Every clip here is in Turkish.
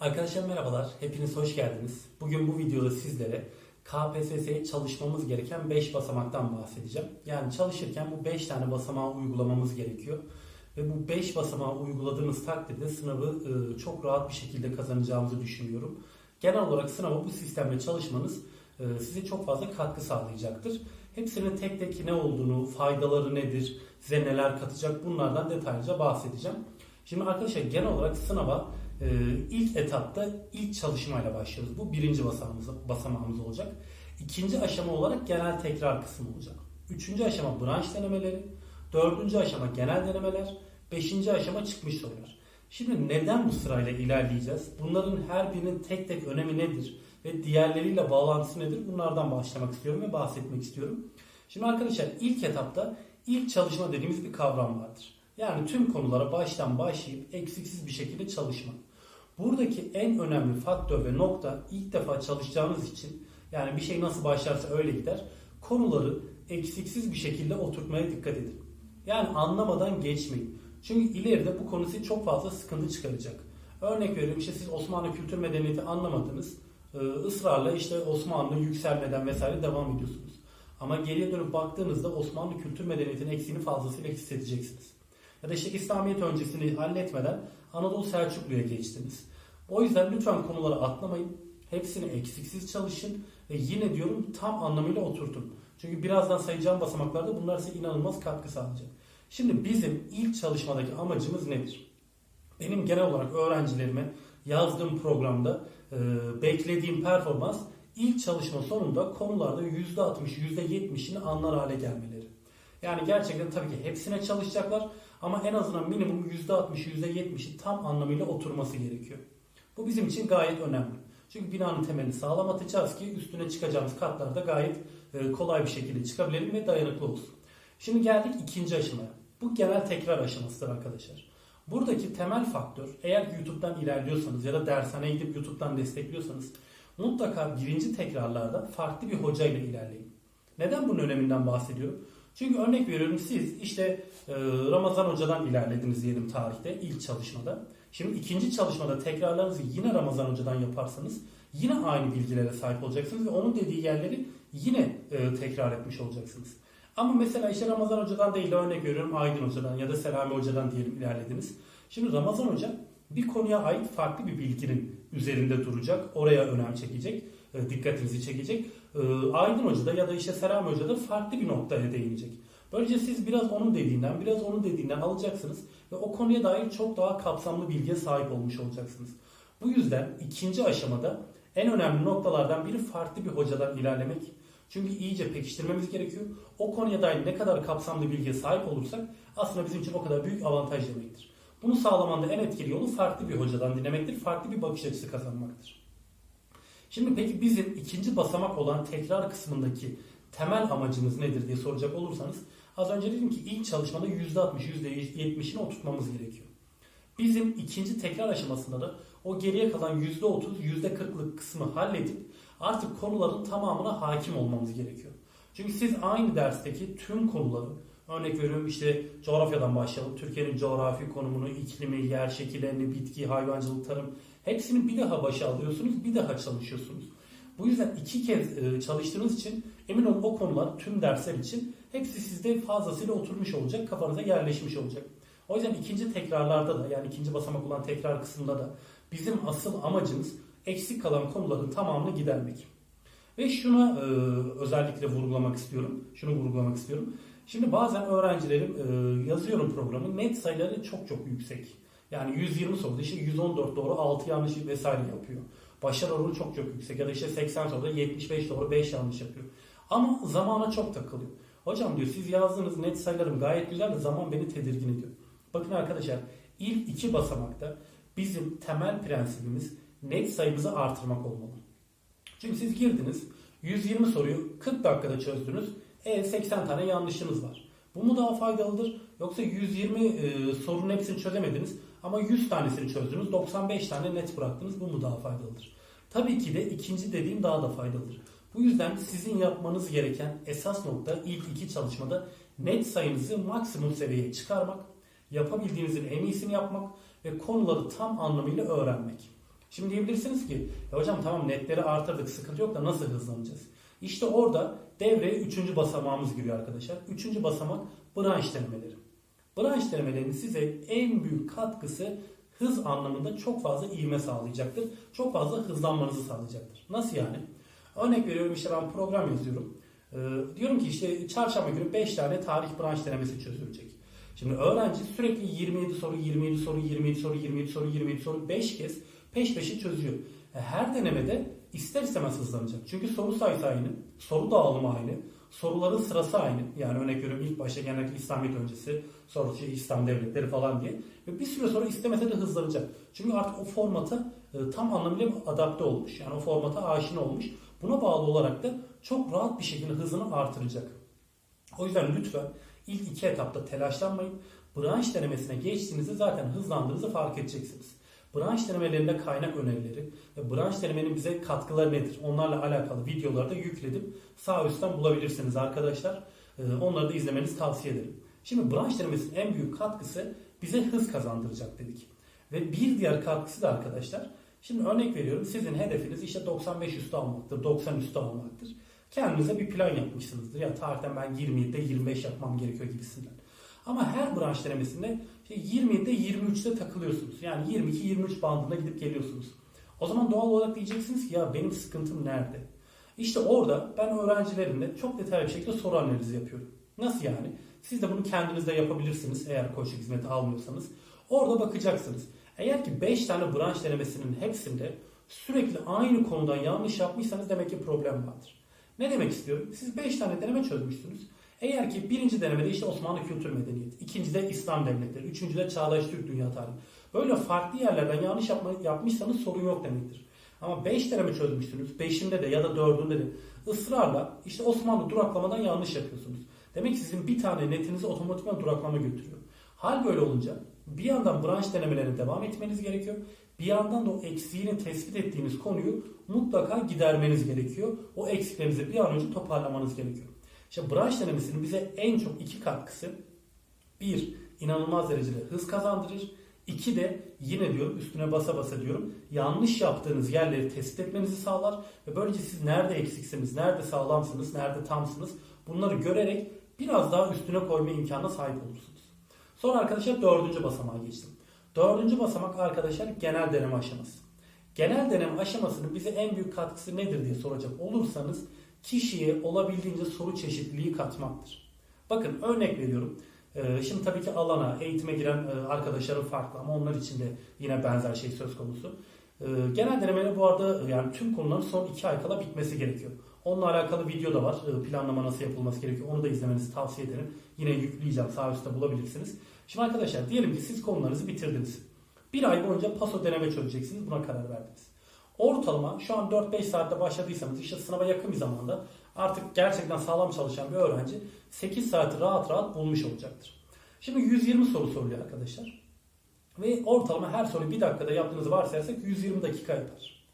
Arkadaşlar merhabalar, hepiniz hoş geldiniz. Bugün bu videoda sizlere KPSS'ye çalışmamız gereken 5 basamaktan bahsedeceğim. Yani çalışırken bu 5 tane basamağı uygulamamız gerekiyor. Ve bu 5 basamağı uyguladığımız takdirde sınavı e, çok rahat bir şekilde kazanacağımızı düşünüyorum. Genel olarak sınava bu sistemle çalışmanız e, size çok fazla katkı sağlayacaktır. Hepsinin tek tek ne olduğunu, faydaları nedir, size neler katacak bunlardan detaylıca bahsedeceğim. Şimdi arkadaşlar genel olarak sınava ee, ilk etapta ilk çalışmayla başlıyoruz. Bu birinci basamağımız, basamağımız olacak. İkinci aşama olarak genel tekrar kısmı olacak. Üçüncü aşama branş denemeleri. Dördüncü aşama genel denemeler. Beşinci aşama çıkmış sorular. Şimdi neden bu sırayla ilerleyeceğiz? Bunların her birinin tek tek önemi nedir? Ve diğerleriyle bağlantısı nedir? Bunlardan başlamak istiyorum ve bahsetmek istiyorum. Şimdi arkadaşlar ilk etapta ilk çalışma dediğimiz bir kavram vardır. Yani tüm konulara baştan başlayıp eksiksiz bir şekilde çalışmak. Buradaki en önemli faktör ve nokta ilk defa çalışacağınız için yani bir şey nasıl başlarsa öyle gider. Konuları eksiksiz bir şekilde oturtmaya dikkat edin. Yani anlamadan geçmeyin. Çünkü ileride bu konu size çok fazla sıkıntı çıkaracak. Örnek veriyorum işte siz Osmanlı kültür medeniyeti anlamadınız. Ee, ısrarla işte Osmanlı yükselmeden vesaire devam ediyorsunuz. Ama geriye dönüp baktığınızda Osmanlı kültür medeniyetinin eksiğini fazlasıyla hissedeceksiniz. Ya da işte İslamiyet öncesini halletmeden Anadolu Selçuklu'ya geçtiniz. O yüzden lütfen konuları atlamayın. Hepsini eksiksiz çalışın ve yine diyorum tam anlamıyla oturtun. Çünkü birazdan sayacağım basamaklarda bunlar size inanılmaz katkı sağlayacak. Şimdi bizim ilk çalışmadaki amacımız nedir? Benim genel olarak öğrencilerime yazdığım programda e, beklediğim performans ilk çalışma sonunda konularda %60, %70'ini anlar hale gelmeleri. Yani gerçekten tabii ki hepsine çalışacaklar ama en azından minimum %60, %70'i tam anlamıyla oturması gerekiyor. Bu bizim için gayet önemli. Çünkü binanın temelini sağlam atacağız ki üstüne çıkacağımız katlarda gayet e, kolay bir şekilde çıkabilelim ve dayanıklı olsun. Şimdi geldik ikinci aşamaya. Bu genel tekrar aşamasıdır arkadaşlar. Buradaki temel faktör eğer YouTube'dan ilerliyorsanız ya da dershaneye gidip YouTube'dan destekliyorsanız mutlaka birinci tekrarlarda farklı bir hoca ile ilerleyin. Neden bunun öneminden bahsediyorum? Çünkü örnek veriyorum siz işte e, Ramazan Hoca'dan ilerlediniz diyelim tarihte ilk çalışmada. Şimdi ikinci çalışmada tekrarlarınızı yine Ramazan Hoca'dan yaparsanız yine aynı bilgilere sahip olacaksınız ve onun dediği yerleri yine e, tekrar etmiş olacaksınız. Ama mesela işte Ramazan Hoca'dan değil de örnek veriyorum Aydın Hoca'dan ya da Selami Hoca'dan diyelim ilerlediniz. Şimdi Ramazan Hoca bir konuya ait farklı bir bilginin üzerinde duracak, oraya önem çekecek, dikkatinizi çekecek. E, Aydın Hoca da ya da işte Selami Hoca da farklı bir noktaya değinecek. Böylece siz biraz onun dediğinden, biraz onun dediğinden alacaksınız ve o konuya dair çok daha kapsamlı bilgiye sahip olmuş olacaksınız. Bu yüzden ikinci aşamada en önemli noktalardan biri farklı bir hocadan ilerlemek. Çünkü iyice pekiştirmemiz gerekiyor. O konuya dair ne kadar kapsamlı bilgiye sahip olursak aslında bizim için o kadar büyük avantaj demektir. Bunu sağlamanda en etkili yolu farklı bir hocadan dinlemektir, farklı bir bakış açısı kazanmaktır. Şimdi peki bizim ikinci basamak olan tekrar kısmındaki temel amacımız nedir diye soracak olursanız az önce dedim ki ilk çalışmada %60, %70'ini oturtmamız gerekiyor. Bizim ikinci tekrar aşamasında da o geriye kalan %30, %40'lık kısmı halledip artık konuların tamamına hakim olmamız gerekiyor. Çünkü siz aynı dersteki tüm konuları örnek veriyorum işte coğrafyadan başlayalım. Türkiye'nin coğrafi konumunu, iklimi, yer şekillerini, bitki, hayvancılık, tarım hepsini bir daha başa alıyorsunuz, bir daha çalışıyorsunuz. Bu yüzden iki kez e, çalıştığınız için emin olun o konular tüm dersler için hepsi sizde fazlasıyla oturmuş olacak, kafanıza yerleşmiş olacak. O yüzden ikinci tekrarlarda da yani ikinci basamak olan tekrar kısmında da bizim asıl amacımız eksik kalan konuların tamamını gidermek. Ve şuna e, özellikle vurgulamak istiyorum. Şunu vurgulamak istiyorum. Şimdi bazen öğrencilerim e, yazıyorum programı net sayıları çok çok yüksek. Yani 120 soruda işte 114 doğru 6 yanlış vesaire yapıyor. Başarı oranı çok çok yüksek ya da işte 80 soruda 75 doğru 5 yanlış yapıyor. Ama zamana çok takılıyor. Hocam diyor siz yazdığınız net sayılarım gayet güzel de zaman beni tedirgin ediyor. Bakın arkadaşlar ilk iki basamakta bizim temel prensibimiz net sayımızı artırmak olmalı. Çünkü siz girdiniz 120 soruyu 40 dakikada çözdünüz. E 80 tane yanlışınız var. Bu mu daha faydalıdır? Yoksa 120 e, sorunun hepsini çözemediniz ama 100 tanesini çözdünüz. 95 tane net bıraktınız. Bu mu daha faydalıdır? Tabii ki de ikinci dediğim daha da faydalıdır. Bu yüzden sizin yapmanız gereken esas nokta ilk iki çalışmada net sayınızı maksimum seviyeye çıkarmak, yapabildiğinizin en iyisini yapmak ve konuları tam anlamıyla öğrenmek. Şimdi diyebilirsiniz ki "Ya hocam tamam netleri artırdık sıkıntı yok da nasıl hızlanacağız? İşte orada devreye üçüncü basamağımız giriyor arkadaşlar. Üçüncü basamak branş denemeleri. Branş denemelerinin size en büyük katkısı hız anlamında çok fazla ivme sağlayacaktır. Çok fazla hızlanmanızı sağlayacaktır. Nasıl yani? Örnek veriyorum işte ben program yazıyorum. Ee, diyorum ki işte çarşamba günü 5 tane tarih branş denemesi çözülecek. Şimdi öğrenci sürekli 27 soru, 27 soru, 27 soru, 27 soru, 27 soru 5 kez peş peşe çözüyor. E, Her denemede ister istemez hızlanacak. Çünkü soru sayısı aynı, soru dağılımı aynı, soruların sırası aynı. Yani örnek veriyorum ilk başta genellikle İslamiyet öncesi, sonra işte İslam devletleri falan diye. Ve bir süre sonra istemese de hızlanacak. Çünkü artık o formata e, tam anlamıyla adapte olmuş. Yani o formata aşina olmuş. Buna bağlı olarak da çok rahat bir şekilde hızını artıracak. O yüzden lütfen ilk iki etapta telaşlanmayın. Branş denemesine geçtiğinizde zaten hızlandığınızı fark edeceksiniz. Branş denemelerinde kaynak önerileri ve branş denemenin bize katkıları nedir? Onlarla alakalı videoları da yükledim. Sağ üstten bulabilirsiniz arkadaşlar. Ee, Onları da izlemenizi tavsiye ederim. Şimdi branş denemesinin en büyük katkısı bize hız kazandıracak dedik. Ve bir diğer katkısı da arkadaşlar. Şimdi örnek veriyorum sizin hedefiniz işte 95 üstü almaktır, 90 üstü almaktır. Kendinize bir plan yapmışsınızdır. Ya tarihten ben 27'de 25 yapmam gerekiyor gibisinden. Ama her branş denemesinde işte 27'de 23'te takılıyorsunuz. Yani 22-23 bandında gidip geliyorsunuz. O zaman doğal olarak diyeceksiniz ki ya benim sıkıntım nerede? İşte orada ben öğrencilerimle çok detaylı bir şekilde soru analizi yapıyorum. Nasıl yani? Siz de bunu kendiniz de yapabilirsiniz eğer koçluk hizmeti almıyorsanız. Orada bakacaksınız. Eğer ki 5 tane branş denemesinin hepsinde sürekli aynı konudan yanlış yapmışsanız demek ki problem vardır. Ne demek istiyorum? Siz 5 tane deneme çözmüşsünüz. Eğer ki birinci denemede işte Osmanlı kültür medeniyeti, ikincide İslam devletleri, üçüncüde Çağdaş Türk dünya tarihi. Böyle farklı yerlerden yanlış yapma, yapmışsanız sorun yok demektir. Ama 5 deneme çözmüşsünüz. 5'inde de ya da 4'ünde de ısrarla işte Osmanlı duraklamadan yanlış yapıyorsunuz. Demek ki sizin bir tane netinizi otomatikman duraklama götürüyor. Hal böyle olunca bir yandan branş denemelerine devam etmeniz gerekiyor. Bir yandan da o eksiğini tespit ettiğiniz konuyu mutlaka gidermeniz gerekiyor. O eksiklerinizi bir an önce toparlamanız gerekiyor. İşte branş denemesinin bize en çok iki katkısı bir, inanılmaz derecede hız kazandırır. İki de yine diyorum üstüne basa basa diyorum yanlış yaptığınız yerleri tespit etmenizi sağlar ve böylece siz nerede eksiksiniz, nerede sağlamsınız, nerede tamsınız bunları görerek biraz daha üstüne koyma imkanına sahip olursunuz. Sonra arkadaşlar dördüncü basamağa geçtim. Dördüncü basamak arkadaşlar genel deneme aşaması. Genel deneme aşamasının bize en büyük katkısı nedir diye soracak olursanız kişiye olabildiğince soru çeşitliliği katmaktır. Bakın örnek veriyorum. Ee, Şimdi tabii ki alana, eğitime giren e, arkadaşlarım farklı ama onlar için de yine benzer şey söz konusu. Ee, Genel denemenin bu arada yani tüm konuların son iki ay kala bitmesi gerekiyor. Onunla alakalı video da var. Ee, Planlama nasıl yapılması gerekiyor onu da izlemenizi tavsiye ederim. Yine yükleyeceğim sağ üstte bulabilirsiniz. Şimdi arkadaşlar diyelim ki siz konularınızı bitirdiniz. Bir ay boyunca paso deneme çözeceksiniz. Buna karar verdiniz. Ortalama şu an 4-5 saatte başladıysanız işte sınava yakın bir zamanda artık gerçekten sağlam çalışan bir öğrenci 8 saati rahat rahat bulmuş olacaktır. Şimdi 120 soru soruluyor arkadaşlar. Ve ortalama her soruyu bir dakikada yaptığınızı varsayarsak 120 dakika yapar.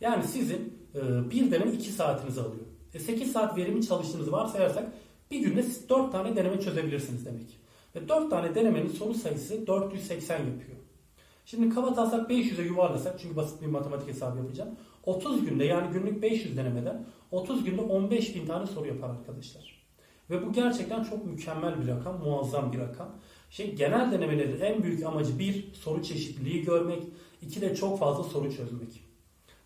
Yani sizin e, bir deneme 2 saatinizi alıyor. E 8 saat verimli çalıştığınızı varsayarsak bir günde siz 4 tane deneme çözebilirsiniz demek. Ve 4 tane denemenin soru sayısı 480 yapıyor. Şimdi kaba taslak 500'e yuvarlasak çünkü basit bir matematik hesabı yapacağım. 30 günde yani günlük 500 denemeden 30 günde 15 bin tane soru yapar arkadaşlar. Ve bu gerçekten çok mükemmel bir rakam, muazzam bir rakam. Şey, genel denemelerin en büyük amacı bir, soru çeşitliliği görmek, iki de çok fazla soru çözmek.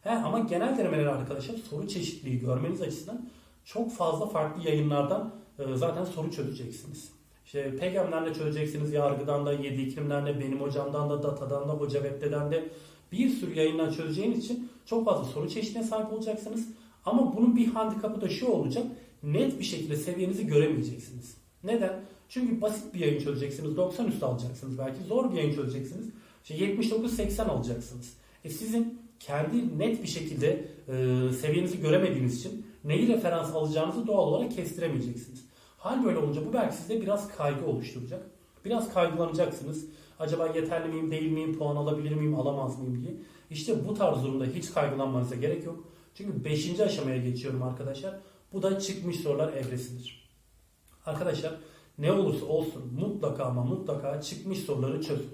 He, ama genel denemeler arkadaşlar soru çeşitliliği görmeniz açısından çok fazla farklı yayınlardan e, zaten soru çözeceksiniz. İşte PGM'den de çözeceksiniz, yargıdan da, yedi iklimden de, benim hocamdan da, datadan da, hoca web'den de bir sürü yayından çözeceğiniz için çok fazla soru çeşidine sahip olacaksınız. Ama bunun bir handikapı da şu olacak, net bir şekilde seviyenizi göremeyeceksiniz. Neden? Çünkü basit bir yayın çözeceksiniz, 90 üstü alacaksınız belki. Zor bir yayın çözeceksiniz, işte 79-80 alacaksınız. E sizin kendi net bir şekilde e, seviyenizi göremediğiniz için neyi referans alacağınızı doğal olarak kestiremeyeceksiniz. Hal böyle olunca bu belki sizde biraz kaygı oluşturacak. Biraz kaygılanacaksınız. Acaba yeterli miyim, değil miyim, puan alabilir miyim, alamaz mıyım diye. İşte bu tarz durumda hiç kaygılanmanıza gerek yok. Çünkü 5. aşamaya geçiyorum arkadaşlar. Bu da çıkmış sorular evresidir. Arkadaşlar ne olursa olsun mutlaka ama mutlaka çıkmış soruları çözün.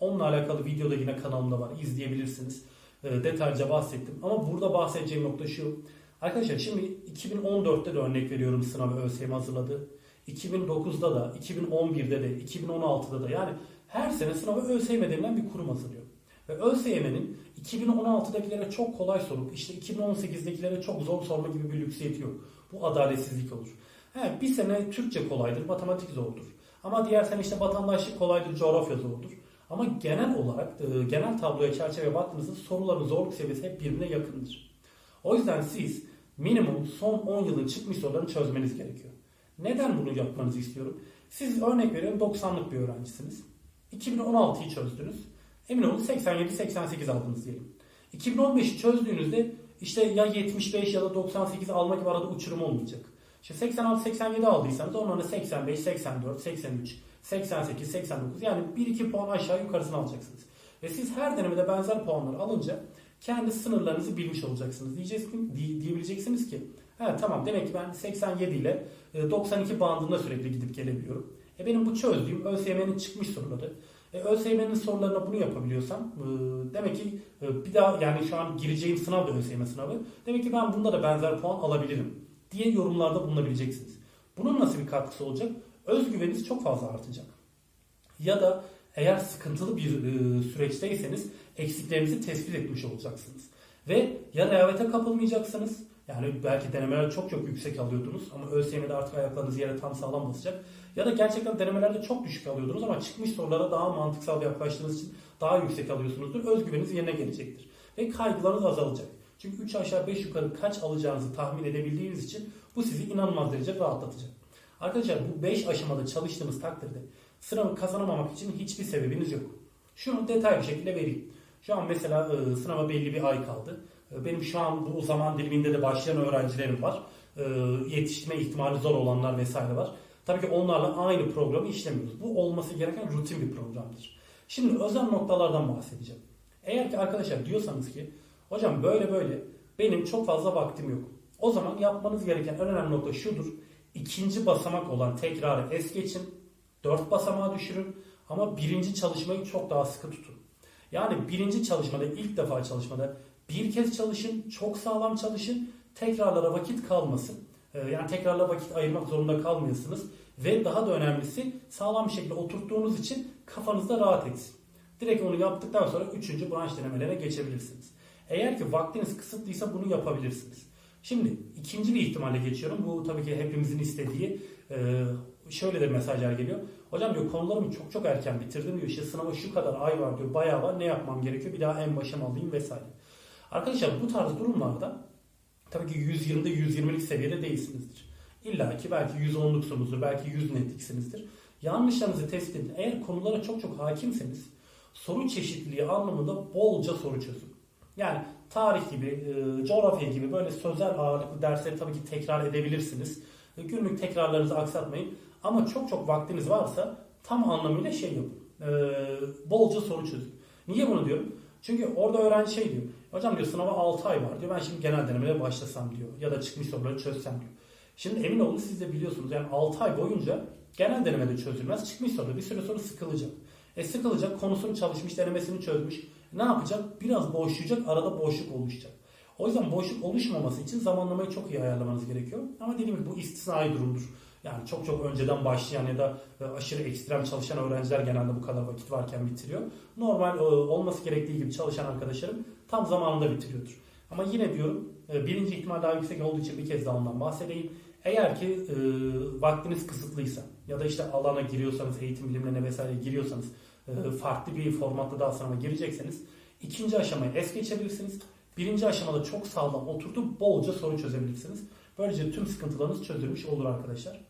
Onunla alakalı video da yine kanalımda var izleyebilirsiniz. e, detaylıca bahsettim. Ama burada bahsedeceğim nokta şu. Arkadaşlar şimdi 2014'te de örnek veriyorum sınavı ÖSYM hazırladı. 2009'da da, 2011'de de, 2016'da da yani her sene sınavı ÖSYM denilen bir kurum hazırlıyor. Ve ÖSYM'nin 2016'dakilere çok kolay sorup işte 2018'dekilere çok zor sorma gibi bir lüksiyeti yok. Bu adaletsizlik olur. He, bir sene Türkçe kolaydır, matematik zordur. Ama diğer sene işte vatandaşlık kolaydır, coğrafya zordur. Ama genel olarak, e, genel tabloya çerçeve baktığınızda soruların zorluk seviyesi hep birbirine yakındır. O yüzden siz minimum son 10 yılın çıkmış sorularını çözmeniz gerekiyor. Neden bunu yapmanızı istiyorum? Siz örnek veriyorum 90'lık bir öğrencisiniz. 2016'yı çözdünüz. Emin olun 87-88 aldınız diyelim. 2015'i çözdüğünüzde işte ya 75 ya da 98 alma gibi arada uçurum olmayacak. İşte 86-87 aldıysanız onların 85, 84, 83, 88, 89 yani 1-2 puan aşağı yukarısını alacaksınız. Ve siz her denemede benzer puanları alınca kendi sınırlarınızı bilmiş olacaksınız. Diyeceksiniz, di- diyebileceksiniz ki He, tamam demek ki ben 87 ile e, 92 bandında sürekli gidip gelebiliyorum. E benim bu çözdüğüm ÖSYM'nin çıkmış soruları. E, ÖSYM'nin sorularına bunu yapabiliyorsam e, demek ki e, bir daha yani şu an gireceğim sınav da ÖSYM sınavı. Demek ki ben bunda da benzer puan alabilirim diye yorumlarda bulunabileceksiniz. Bunun nasıl bir katkısı olacak? Özgüveniniz çok fazla artacak. Ya da eğer sıkıntılı bir e, süreçteyseniz eksiklerinizi tespit etmiş olacaksınız. Ve ya rehavete kapılmayacaksınız. Yani belki denemeler çok çok yüksek alıyordunuz ama ÖSYM'de artık ayaklarınız yere tam sağlam basacak. Ya da gerçekten denemelerde çok düşük alıyordunuz ama çıkmış sorulara daha mantıksal yaklaştığınız için daha yüksek alıyorsunuzdur. Özgüveniniz yerine gelecektir. Ve kaygılarınız azalacak. Çünkü 3 aşağı 5 yukarı kaç alacağınızı tahmin edebildiğiniz için bu sizi inanılmaz derece rahatlatacak. Arkadaşlar bu 5 aşamada çalıştığınız takdirde sınavı kazanamamak için hiçbir sebebiniz yok. Şunu detaylı şekilde vereyim. Şu an mesela e, sınava belli bir ay kaldı. Benim şu an bu zaman diliminde de başlayan öğrencilerim var. E, Yetiştirme ihtimali zor olanlar vesaire var. Tabii ki onlarla aynı programı işlemiyoruz. Bu olması gereken rutin bir programdır. Şimdi özel noktalardan bahsedeceğim. Eğer ki arkadaşlar diyorsanız ki hocam böyle böyle benim çok fazla vaktim yok. O zaman yapmanız gereken en önemli nokta şudur. İkinci basamak olan tekrarı es geçin. Dört basamağa düşürün. Ama birinci çalışmayı çok daha sıkı tutun. Yani birinci çalışmada ilk defa çalışmada bir kez çalışın, çok sağlam çalışın, tekrarlara vakit kalmasın. Ee, Yani tekrarla vakit ayırmak zorunda kalmıyorsunuz. Ve daha da önemlisi sağlam bir şekilde oturttuğunuz için kafanızda rahat etsin. Direkt onu yaptıktan sonra üçüncü branş denemelerine geçebilirsiniz. Eğer ki vaktiniz kısıtlıysa bunu yapabilirsiniz. Şimdi ikinci bir ihtimalle geçiyorum. Bu tabii ki hepimizin istediği e, şöyle de mesajlar geliyor. Hocam diyor konularımı çok çok erken bitirdim diyor. İşte sınava şu kadar ay var diyor. Bayağı var. Ne yapmam gerekiyor? Bir daha en başa alayım vesaire. Arkadaşlar bu tarz durumlarda tabii ki 120'de 120'lik seviyede değilsinizdir. İlla ki belki 110'luksunuzdur. Belki 100 netliksinizdir. Yanlışlarınızı tespit edin. Eğer konulara çok çok hakimseniz soru çeşitliliği anlamında bolca soru çözün. Yani tarih gibi, e, coğrafya gibi böyle sözel ağırlıklı dersleri tabii ki tekrar edebilirsiniz. E, Günlük tekrarlarınızı aksatmayın. Ama çok çok vaktiniz varsa tam anlamıyla şey yapın. E, bolca soru çözün. Niye bunu diyorum? Çünkü orada öğrenci şey diyor. Hocam diyor sınava 6 ay var diyor. Ben şimdi genel denemelere başlasam diyor. Ya da çıkmış soruları çözsem diyor. Şimdi emin olun siz de biliyorsunuz. Yani 6 ay boyunca genel denemede çözülmez. Çıkmış soruda bir süre sonra sıkılacak. E sıkılacak konusunu çalışmış, denemesini çözmüş. Ne yapacak? Biraz boşlayacak, arada boşluk oluşacak. O yüzden boşluk oluşmaması için zamanlamayı çok iyi ayarlamanız gerekiyor. Ama dediğim gibi bu istisnai durumdur. Yani çok çok önceden başlayan ya da e, aşırı ekstrem çalışan öğrenciler genelde bu kadar vakit varken bitiriyor. Normal e, olması gerektiği gibi çalışan arkadaşlarım tam zamanında bitiriyordur. Ama yine diyorum e, birinci ihtimal daha yüksek olduğu için bir kez daha ondan bahsedeyim. Eğer ki e, vaktiniz kısıtlıysa ya da işte alana giriyorsanız, eğitim bilimlerine vesaire giriyorsanız e, farklı bir formatta daha sınava girecekseniz ikinci aşamayı es geçebilirsiniz. Birinci aşamada çok sağlam oturtup bolca soru çözebilirsiniz. Böylece tüm sıkıntılarınız çözülmüş olur arkadaşlar.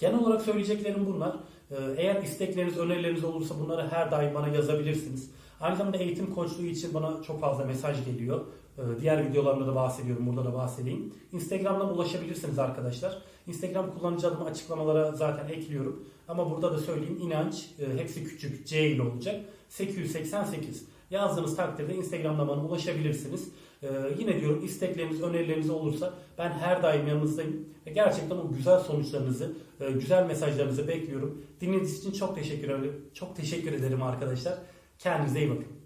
Genel olarak söyleyeceklerim bunlar. Ee, Eğer istekleriniz, önerileriniz olursa bunları her daim bana yazabilirsiniz. Aynı zamanda eğitim koçluğu için bana çok fazla mesaj geliyor. Ee, Diğer videolarımda da bahsediyorum, burada da bahsedeyim. Instagram'dan ulaşabilirsiniz arkadaşlar. Instagram kullanıcı adımı açıklamalara zaten ekliyorum. Ama burada da söyleyeyim inanç, e, hepsi küçük C ile olacak. 888 yazdığınız takdirde Instagram'dan bana ulaşabilirsiniz. Ee, yine diyorum istekleriniz, önerileriniz olursa ben her daim yanınızdayım. Ve gerçekten o güzel sonuçlarınızı, e, güzel mesajlarınızı bekliyorum. Dinlediğiniz için çok teşekkür ederim. Çok teşekkür ederim arkadaşlar. Kendinize iyi bakın.